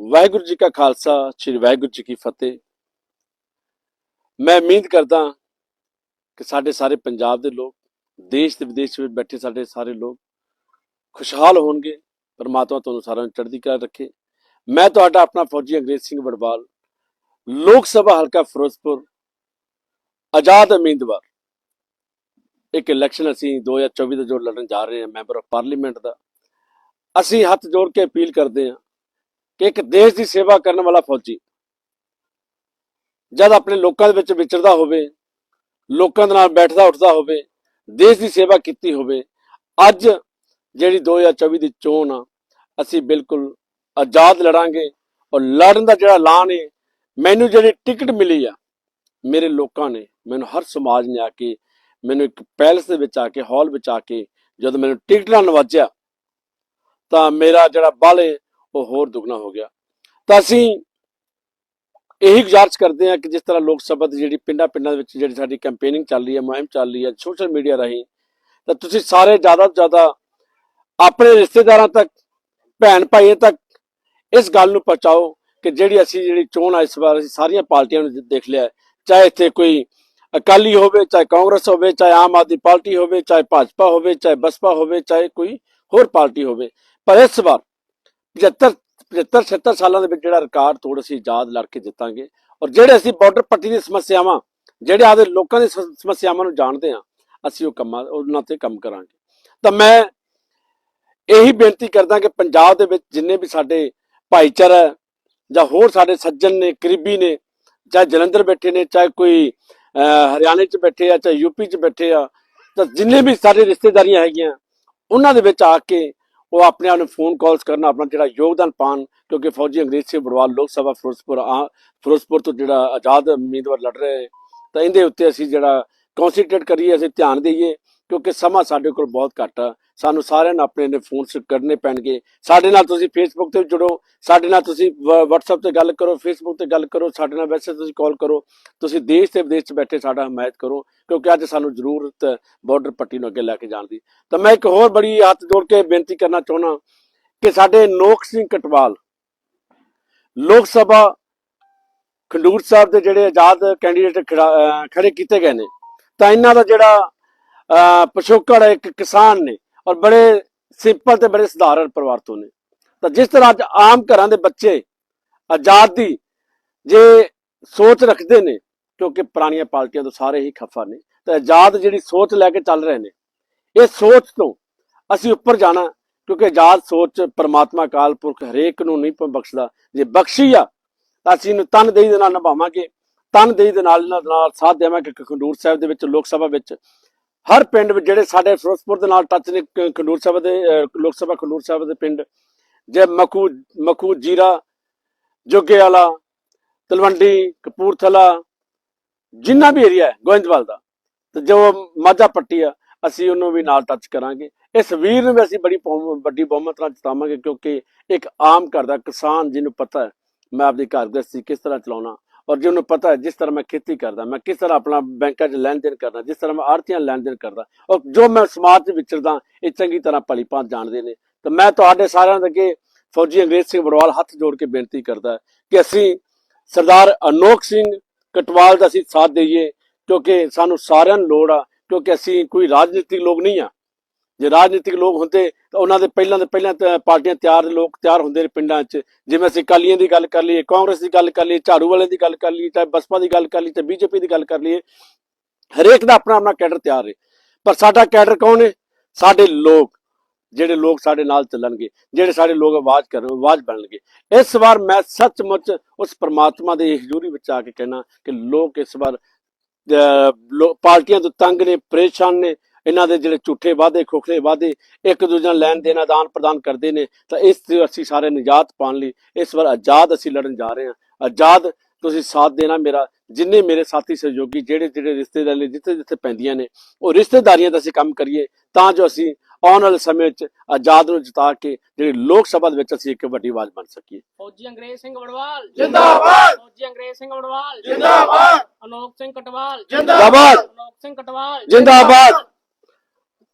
ਵਾਹਿਗੁਰੂ ਜੀ ਕਾ ਖਾਲਸਾ, ਸ੍ਰੀ ਵਾਹਿਗੁਰੂ ਜੀ ਕੀ ਫਤਿਹ। ਮੈਂ ਉਮੀਦ ਕਰਦਾ ਕਿ ਸਾਡੇ ਸਾਰੇ ਪੰਜਾਬ ਦੇ ਲੋਕ, ਦੇਸ਼ ਤੇ ਵਿਦੇਸ਼ ਵਿੱਚ ਬੈਠੇ ਸਾਡੇ ਸਾਰੇ ਲੋਕ ਖੁਸ਼ਹਾਲ ਹੋਣਗੇ, ਪਰਮਾਤਮਾ ਤੁਹਾਨੂੰ ਸਾਰਿਆਂ ਨੂੰ ਚੜ੍ਹਦੀ ਕਲਾ ਰੱਖੇ। ਮੈਂ ਤੁਹਾਡਾ ਆਪਣਾ ਫੌਜੀ ਅੰਗਰੇਜ਼ ਸਿੰਘ ਵੜਵਾਲ, ਲੋਕ ਸਭਾ ਹਲਕਾ ਫਿਰੋਜ਼ਪੁਰ, ਆਜ਼ਾਦ ਉਮੀਦਵਾਰ। ਇੱਕ ਇਲੈਕਸ਼ਨ ਅਸੀਂ 2024 ਦਾ ਜੋ ਲੜਨ ਜਾ ਰਹੇ ਹਾਂ ਮੈਂਬਰ ਆਫ ਪਾਰਲੀਮੈਂਟ ਦਾ। ਅਸੀਂ ਹੱਥ ਜੋੜ ਕੇ ਅਪੀਲ ਕਰਦੇ ਹਾਂ ਕਿ ਇੱਕ ਦੇਸ਼ ਦੀ ਸੇਵਾ ਕਰਨ ਵਾਲਾ ਫੌਜੀ ਜਦ ਆਪਣੇ ਲੋਕਾਂ ਦੇ ਵਿੱਚ ਵਿਚਰਦਾ ਹੋਵੇ, ਲੋਕਾਂ ਦੇ ਨਾਲ ਬੈਠਦਾ ਉੱਠਦਾ ਹੋਵੇ, ਦੇਸ਼ ਦੀ ਸੇਵਾ ਕੀਤੀ ਹੋਵੇ, ਅੱਜ ਜਿਹੜੀ 2024 ਦੀ ਚੋਣ ਆ, ਅਸੀਂ ਬਿਲਕੁਲ ਆਜ਼ਾਦ ਲੜਾਂਗੇ ਔਰ ਲੜਨ ਦਾ ਜਿਹੜਾ ਐਲਾਨ ਹੈ ਮੈਨੂੰ ਜਿਹੜੀ ਟਿਕਟ ਮਿਲੀ ਆ, ਮੇਰੇ ਲੋਕਾਂ ਨੇ ਮੈਨੂੰ ਹਰ ਸਮਾਜ ਨੇ ਆ ਕੇ, ਮੈਨੂੰ ਇੱਕ ਪੈਲਸ ਦੇ ਵਿੱਚ ਆ ਕੇ, ਹਾਲ ਵਿੱਚ ਆ ਕੇ ਜਦੋਂ ਮੈਨੂੰ ਟਿਕਟ ਨਾਲ ਨਵਾਜਿਆ ਤਾਂ ਮੇਰਾ ਜਿਹੜਾ ਬਾਲੇ ਉਹ ਹੋਰ ਦੁੱਗਣਾ ਹੋ ਗਿਆ। ਤਾਂ ਅਸੀਂ ਇਹੀ ਗੁਜ਼ਾਰਿਸ਼ ਕਰਦੇ ਹਾਂ ਕਿ ਜਿਸ ਤਰ੍ਹਾਂ ਲੋਕ ਸਭਾ ਦੀ ਜਿਹੜੀ ਪਿੰਡਾਂ ਪਿੰਡਾਂ ਦੇ ਵਿੱਚ ਜਿਹੜੀ ਸਾਡੀ ਕੈਂਪੇਨਿੰਗ ਚੱਲ ਰਹੀ ਹੈ, ਮੁਹਿੰਮ ਚੱਲ ਰਹੀ ਹੈ ਸੋਸ਼ਲ ਮੀਡੀਆ ਰਾਹੀਂ, ਤਾਂ ਤੁਸੀਂ ਸਾਰੇ ਜ਼ਿਆਦਾ ਤੋਂ ਜ਼ਿਆਦਾ ਆਪਣੇ ਰਿਸ਼ਤੇਦਾਰਾਂ ਤੱਕ, ਭੈਣ ਭਾਈਆਂ ਤੱਕ ਇਸ ਗੱਲ ਨੂੰ ਪਹੁੰਚਾਓ ਕਿ ਜਿਹੜੀ ਅਸੀਂ ਜਿਹੜੀ ਚੋਣ ਆ ਇਸ ਵਾਰ, ਅਸੀਂ ਸਾਰੀਆਂ ਪਾਰਟੀਆਂ ਨੂੰ ਦੇਖ ਲਿਆ ਚਾਹੇ ਇੱਥੇ ਕੋਈ ਅਕਾਲੀ ਹੋਵੇ, ਚਾਹੇ ਕਾਂਗਰਸ ਹੋਵੇ, ਚਾਹੇ ਆਮ ਆਦਮੀ ਪਾਰਟੀ ਹੋਵੇ, ਚਾਹੇ ਭਾਜਪਾ ਹੋਵੇ, ਚਾਹੇ ਬਸਪਾ ਹੋਵੇ, ਚਾਹੇ ਕੋਈ ਹੋਰ ਪਾਰਟੀ ਹੋਵੇ। ਪਰ ਇਸ ਵਾਰ 75 75 76 ਸਾਲਾਂ ਦੇ ਵਿੱਚ ਜਿਹੜਾ ਰਿਕਾਰਡ ਤੋੜ ਅਸੀਂ ਆਜ਼ਾਦ ਲੜ ਕੇ ਜਿੱਤਾਂਗੇ ਔਰ ਜਿਹੜੇ ਅਸੀਂ ਬਾਰਡਰ ਪੱਟੀ ਦੀ ਸਮੱਸਿਆਵਾਂ ਜਿਹੜੇ ਆਦੇ ਲੋਕਾਂ ਦੀ ਸਮੱਸਿਆਵਾਂ ਨੂੰ ਜਾਣਦੇ ਹਾਂ ਅਸੀਂ ਉਹ ਕੰਮਾਂ ਉਹਨਾਂ ਤੇ ਕੰਮ ਕਰਾਂਗੇ। ਤਾਂ ਮੈਂ ਇਹੀ ਬੇਨਤੀ ਕਰਦਾ ਕਿ ਪੰਜਾਬ ਦੇ ਵਿੱਚ ਜਿੰਨੇ ਵੀ ਸਾਡੇ ਭਾਈਚਾਰਾ ਜਾਂ ਹੋਰ ਸਾਡੇ ਸੱਜਣ ਨੇ ਕਰੀਬੀ ਨੇ ਚਾਹੇ ਜਲੰਧਰ ਬੈਠੇ ਨੇ ਚਾਹੇ ਕੋਈ ਅਹ, ਹਰਿਆਣੇ 'ਚ ਬੈਠੇ ਆ ਚਾਹੇ ਯੂਪੀ 'ਚ ਬੈਠੇ ਆ ਤਾਂ ਜਿੰਨੇ ਵੀ ਸਾਡੇ ਰਿਸ਼ਤੇਦਾਰੀਆਂ ਹੈਗੀਆਂ ਉਹਨਾਂ ਦੇ ਵਿੱਚ ਆ ਕੇ ਉਹ ਆਪਣੇ ਆਪ ਨੂੰ ਫੋਨ ਕਾਲਸ ਕਰਨ, ਆਪਣਾ ਜਿਹੜਾ ਯੋਗਦਾਨ ਪਾਣ ਕਿਉਂਕਿ ਫੌਜੀ ਅੰਗਰੇਜ਼ ਸਿੰਘ ਬੜਵਾਲ ਲੋਕ ਸਭਾ ਫਿਰੋਜ਼ਪੁਰ, ਆ, ਫਿਰੋਜ਼ਪੁਰ ਤੋਂ ਜਿਹੜਾ ਆਜ਼ਾਦ ਉਮੀਦਵਾਰ ਲੜ ਰਹੇ, ਤਾਂ ਇਹਦੇ ਉੱਤੇ ਅਸੀਂ ਜਿਹੜਾ ਕਨਸੈਂਟਰੇਟ ਕਰੀਏ, ਅਸੀਂ ਧਿਆਨ ਦੇਈਏ। ਕਿਉਂਕਿ ਸਮਾਂ ਸਾਡੇ ਕੋਲ ਬਹੁਤ ਘੱਟ ਆ। ਸਾਨੂੰ ਸਾਰਿਆਂ ਨੂੰ ਆਪਣੇ ਨੇ ਫੋਨ ਕਰਨੇ ਪੈਣਗੇ। ਸਾਡੇ ਨਾਲ ਤੁਸੀਂ ਫੇਸਬੁੱਕ ਤੇ ਜੁੜੋ। ਸਾਡੇ ਨਾਲ ਤੁਸੀਂ WhatsApp ਤੇ ਗੱਲ ਕਰੋ ਫੇਸਬੁੱਕ ਤੇ ਗੱਲ ਕਰੋ, ਸਾਡੇ ਨਾਲ ਵੈਸੇ ਤੁਸੀਂ ਕਾਲ ਕਰੋ। ਤੁਸੀਂ ਦੇਸ਼ ਤੇ ਵਿਦੇਸ਼ 'ਚ ਬੈਠੇ ਸਾਡਾ ਹਮਾਇਤ ਕਰੋ, ਕਿਉਂਕਿ ਅੱਜ ਸਾਨੂੰ ਜ਼ਰੂਰਤ ਹੈ ਬਾਰਡਰ ਪੱਟੀ ਨੂੰ ਅੱਗੇ ਲੈ ਕੇ ਜਾਣ ਦੀ। ਤਾਂ ਮੈਂ ਇੱਕ ਹੋਰ ਬੜੀ ਹੱਥ ਜੋੜ ਕੇ ਬੇਨਤੀ ਕਰਨਾ ਚਾਹੁੰਦਾ ਕਿ ਸਾਡੇ ਨੋਕ ਸਿੰਘ ਕਟਵਾਲ, ਲੋਕ ਸਭਾ ਖੰਡੂਰ ਸਾਹਿਬ ਦੇ ਜਿਹੜੇ ਆਜ਼ਾਦ ਕੈਂਡੀਡੇਟ ਖੜਾ- ਖੜੇ ਕੀਤੇ ਗਏ ਨੇ, ਤਾਂ ਇਹਨਾਂ ਦਾ ਜਿਹੜਾ ਅਹ, ਪਿਛੋਕੜ ਇੱਕ ਕਿਸਾਨ ਨੇ ਔਰ ਬੜੇ ਸਿੰਪਲ ਤੇ ਬੜੇ ਸਧਾਰਨ ਪਰਿਵਾਰ ਤੋਂ ਨੇ। ਤਾਂ ਜਿਸ ਤਰ੍ਹਾਂ ਅੱਜ ਆਮ ਘਰਾਂ ਦੇ ਬੱਚੇ ਆਜ਼ਾਦੀ ਜੇ ਸੋਚ ਰੱਖਦੇ ਨੇ, ਕਿਉਂਕਿ ਪੁਰਾਣੀਆਂ ਪਾਰਟੀਆਂ ਤੋਂ ਸਾਰੇ ਹੀ ਖਫਾ ਨੇ, ਤਾਂ ਆਜ਼ਾਦ ਜਿਹੜੀ ਸੋਚ ਲੈ ਕੇ ਚੱਲ ਰਹੇ ਨੇ, ਇਹ ਸੋਚ ਤੋਂ ਅਸੀਂ ਉੱਪਰ ਜਾਣਾ, ਕਿਉਂਕਿ ਆਜ਼ਾਦ ਸੋਚ ਪਰਮਾਤਮਾ ਕਾਲ ਪੁਰਖ ਹਰੇਕ ਨੂੰ ਨਹੀਂ ਬਖਸ਼ਦਾ। ਜੇ ਬਖਸ਼ੀ ਆ, ਤਾਂ ਅਸੀਂ ਇਹਨੂੰ ਤਨ ਦੇਈ ਦੇ ਨਾਲ ਨਿਭਾਵਾਂਗੇ। ਤਨ ਦੇਈ ਦੇ ਨਾਲ ਨਾਲ ਨਾਲ ਸਾਥ ਦੇਵਾਂਗੇ ਕਿ ਖੰਡੂਰ ਸਾਹਿਬ ਦੇ ਵਿੱਚ, ਲੋਕ ਸਭਾ ਵਿੱਚ। ਹਰ ਪਿੰਡ ਵਿੱਚ ਜਿਹੜੇ ਸਾਡੇ ਫਿਰੋਜ਼ਪੁਰ ਦੇ ਨਾਲ ਟੱਚ ਨੇ, ਕ- ਖੰਡੂਰ ਸਾਹਿਬ ਦੇ ਲੋਕ ਸਭਾ ਖੰਡੂਰ ਸਾਹਿਬ ਦੇ ਪਿੰਡ, ਜੇ ਮਖੂ ਮਖੂ ਜੀਰਾ, ਜੋਗੇ ਵਾਲਾ, ਤਲਵੰਡੀ, ਕਪੂਰਥਲਾ, ਜਿੰਨਾ ਵੀ ਏਰੀਆ ਹੈ, ਗੋਇੰਦਵਾਲ ਦਾ, ਤੇ ਜੋ ਮਾਝਾ ਪੱਟੀ ਆ, ਅਸੀਂ ਉਹਨੂੰ ਵੀ ਨਾਲ ਟੱਚ ਕਰਾਂਗੇ। ਇਸ ਵੀਰ ਨੂੰ ਵੀ ਅਸੀਂ ਬੜੀ ਬਹੁ- ਵੱਡੀ ਬਹੁਮਤ ਨਾਲ ਜਿਤਾਵਾਂਗੇ ਕਿਉਂਕਿ ਇੱਕ ਆਮ ਘਰ ਦਾ ਕਿਸਾਨ ਜਿਹਨੂੰ ਪਤਾ ਹੈ, ਮੈਂ ਆਪਣੀ ਘਰ ਗ੍ਰਸਤੀ ਕਿਸ ਤਰ੍ਹਾਂ ਚਲਾਉਣਾ ਔਰ ਜਿਹਨੂੰ ਪਤਾ ਹੈ ਜਿਸ ਤਰ੍ਹਾਂ ਮੈਂ ਖੇਤੀ ਕਰਦਾ, ਮੈਂ ਕਿਸ ਤਰ੍ਹਾਂ ਆਪਣਾ ਬੈਂਕਾਂ 'ਚ ਲੈਣ ਦੇਣ ਕਰਦਾ, ਜਿਸ ਤਰ੍ਹਾਂ ਮੈਂ ਆੜਤੀਆਂ ਲੈਣ ਦੇਣ ਕਰਦਾ ਔਰ ਜੋ ਮੈਂ ਸਮਾਜ 'ਚ ਵਿਚਰਦਾ ਇਹ ਚੰਗੀ ਤਰ੍ਹਾਂ ਭਲੀ ਭਾਂਤ ਜਾਣਦੇ ਨੇ। ਤਾਂ ਮੈਂ ਤੁਹਾਡੇ ਸਾਰਿਆਂ ਦੇ ਅੱਗੇ ਫੌਜੀ ਅੰਗਰੇਜ਼ ਸਿੰਘ ਬੜਵਾਲ ਹੱਥ ਜੋੜ ਕੇ ਬੇਨਤੀ ਕਰਦਾ ਕਿ ਅਸੀਂ ਸਰਦਾਰ ਅਨੋਖ ਸਿੰਘ ਕਟਵਾਲ ਦਾ ਅਸੀਂ ਸਾਥ ਦੇਈਏ, ਕਿਉਂਕਿ ਸਾਨੂੰ ਸਾਰਿਆਂ ਨੂੰ ਲੋੜ ਆ, ਕਿਉਂਕਿ ਅਸੀਂ ਕੋਈ ਰਾਜਨੀਤਿਕ ਲੋਕ ਨਹੀਂ ਆ। ਜੇ ਰਾਜਨੀਤਿਕ ਲੋਕ ਹੁੰਦੇ ਤਾਂ ਉਹਨਾਂ ਦੇ ਪਹਿਲਾਂ ਦੇ ਪਹਿਲਾਂ ਪਾਰਟੀਆਂ ਤਿਆਰ ਲੋਕ ਤਿਆਰ ਹੁੰਦੇ ਨੇ ਪਿੰਡਾਂ 'ਚ। ਜਿਵੇਂ ਅਸੀਂ ਅਕਾਲੀਆਂ ਦੀ ਗੱਲ ਕਰ ਲਈਏ, ਕਾਂਗਰਸ ਦੀ ਗੱਲ ਕਰ ਲਈਏ, ਝਾੜੂ ਵਾਲਿਆਂ ਦੀ ਗੱਲ ਕਰ ਲਈਏ, ਚਾਹੇ ਬਸਪਾ ਦੀ ਗੱਲ ਕਰ ਲਈਏ ਤੇ ਬੀਜੇਪੀ ਦੀ ਗੱਲ ਕਰ ਲਈਏ, ਹਰੇਕ ਦਾ ਆਪਣਾ ਆਪਣਾ ਕੈਡਰ ਤਿਆਰ ਹੈ ਪਰ ਸਾਡਾ ਕੈਡਰ ਕੌਣ ਹੈ? ਸਾਡੇ ਲੋਕ, ਜਿਹੜੇ ਲੋਕ ਸਾਡੇ ਨਾਲ ਚੱਲਣਗੇ, ਜਿਹੜੇ ਸਾਡੇ ਲੋਕ ਆਵਾਜ਼ ਕਰਨ ਆਵਾਜ਼ ਬਣਨਗੇ। ਇਸ ਵਾਰ ਮੈਂ ਸੱਚਮੁੱਚ ਉਸ ਪ੍ਰਮਾਤਮਾ ਦੇ ਹਜ਼ੂਰੀ ਵਿੱਚ ਆ ਕੇ ਕਹਿਣਾ ਕਿ ਲੋਕ ਇਸ ਵਾਰ ਲੋ- ਪਾਰਟੀਆਂ ਤੋਂ ਤੰਗ ਨੇ, ਪਰੇਸ਼ਾਨ ਨੇ ਇਹਨਾਂ ਦੇ ਜਿਹੜੇ ਝੂਠੇ ਵਾਅਦੇ ਖੋਖਲੇ ਵਾਅਦੇ ਇੱਕ ਦੂਜੇ ਨਾਲ ਲੈਣ ਦੇਣ ਆਦਾਨ ਪ੍ਰਦਾਨ ਕਰਦੇ ਨੇ ਤਾਂ ਇਸ ਤੋਂ ਅਸੀਂ ਸਾਰੇ ਨਿਜਾਤ ਪਾਉਣ ਲਈ ਇਸ ਵਾਰ ਆਜ਼ਾਦ ਅਸੀਂ ਲੜਨ ਜਾ ਰਹੇ ਹਾਂ। ਆਜ਼ਾਦ ਤੁਸੀਂ ਸਾਥ ਦੇਣਾ ਮੇਰਾ ਜਿੰਨੇ ਮੇਰੇ ਸਾਥੀ ਸਹਿਯੋਗੀ ਜਿਹੜੇ ਜਿਹੜੇ ਰਿਸ਼ਤੇਦਾਰ ਨੇ ਜਿੱਥੇ ਜਿੱਥੇ ਪੈਂਦੀਆਂ ਨੇ ਉਹ ਰਿਸ਼ਤੇਦਾਰੀਆਂ ਦਾ ਅਸੀਂ ਕੰਮ ਕਰੀਏ ਤਾਂ ਜੋ ਅਸੀਂ ਆਉਣ ਵਾਲੇ ਸਮੇਂ 'ਚ ਆਜ਼ਾਦ ਨੂੰ ਜਿਤਾ ਕੇ ਜਿਹੜੀ ਲੋਕ ਸਭਾ ਦੇ ਵਿੱਚ ਅਸੀਂ ਇੱਕ ਵੱਡੀ ਆਵਾਜ਼ ਬਣ ਸਕੀਏ। ਫੌਜੀ ਅੰਗਰੇਜ਼ ਸਿੰਘ ਵੜਵਾਲ ਜਿੰਦਾਬਾਦ! ਫੌਜੀ ਅੰਗਰੇਜ਼ ਸਿੰਘ ਵੜਵਾਲ ਜਿੰਦਾਬਾਦ! ਅਨੋਖ ਸਿੰਘ ਕਟਵਾਲ। ਜਿੰਦਾਬਾਦ! ਅਨੋਖ ਸਿੰਘ ਕਟਵਾਲ। ਜਿੰਦਾਬਾਦ!